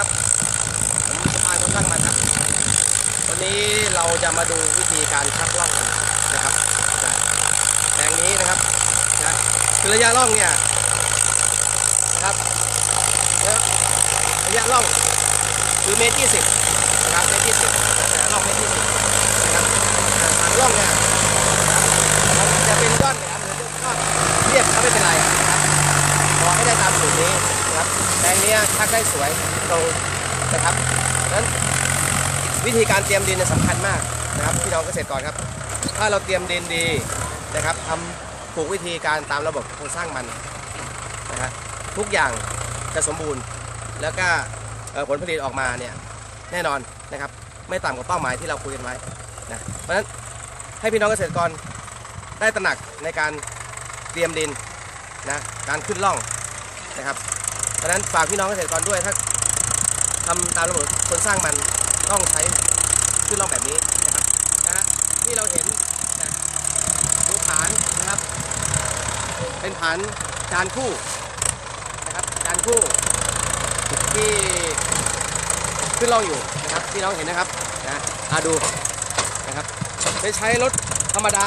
ครับผมสะพานคนช่างมาครับ วันนี้เราจะมาดูวิธีการชักล่องกันนะครับแปลงนี้นะครับนะคือระยะล่องเนี่ยนะครับระยะล่องคือเมตรยี่สิบนะครับเมตรยี่สิบ อให้ได้ตามสูตรนี้นะครับแปลงนี้ชักได้สวยตรงนะครับนั้นวิธีการเตรียมดินสำคัญมากนะครับพี่น้องเกษตรกรครับ ถ้าเราเตรียมดินดีนะครับทำถูกวิธีการตามระบบโครงสร้างมันนะฮะทุกอย่างจะสมบูรณ์ แล้วก็ผลผลิตออกมาเนี่ยแน่นอนนะครับ ไม่ต่ำกว่าเป้าหมายที่เราคุยกันไว้นะเพราะฉะนั้นให้พี่น้องเกษตรกรได้ตระหนักในการเตรียมดิน นะการขึ้นร่องนะครับเพราะนั้นฝากพี่น้องเกษตรกรด้วยถ้าทำตามระบบครงสร้างมันต้องใช้ขึ้นล่องแบบนี้นะครับนะฮะที่เราเห็นนะดูฐานนะครับ เป็นฐานจานคู่นะครับจานคู่ที่ขึ้นล่องอยู่นะครับที่เราเห็นนะครับนะอาดูนะครับได้ใช้รถธรรมดา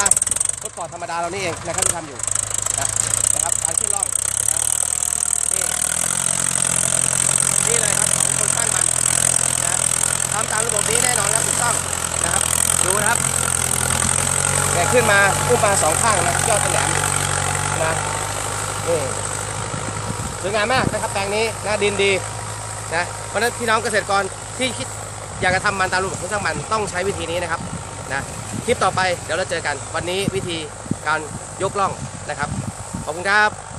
รถปอดธรรมดาเรานี่เองนะครับที่ทำอยู่นะนะครับการขึ้นล่องนะนี่นี่เลยครับของคนสร้างมันนะ ทำ ตามระบบนี้แน่นอนครับถูกต้องนะครับดูนะครับแกขึ้นมาขึ้นมาสองข้างนะยอดแหลมนะนี่สวยงามมากนะครับแปลงนี้นะดินดีนะเพราะฉะนั้นพี่น้องเกษตรกรที่คิดอยากจะทำมันตามระบบของสร้างมันต้องใช้วิธีนี้นะครับนะคลิปต่อไปเดี๋ยวเราเจอกัน วันนี้วิธีการยกล่องนะครับขอบคุณครับ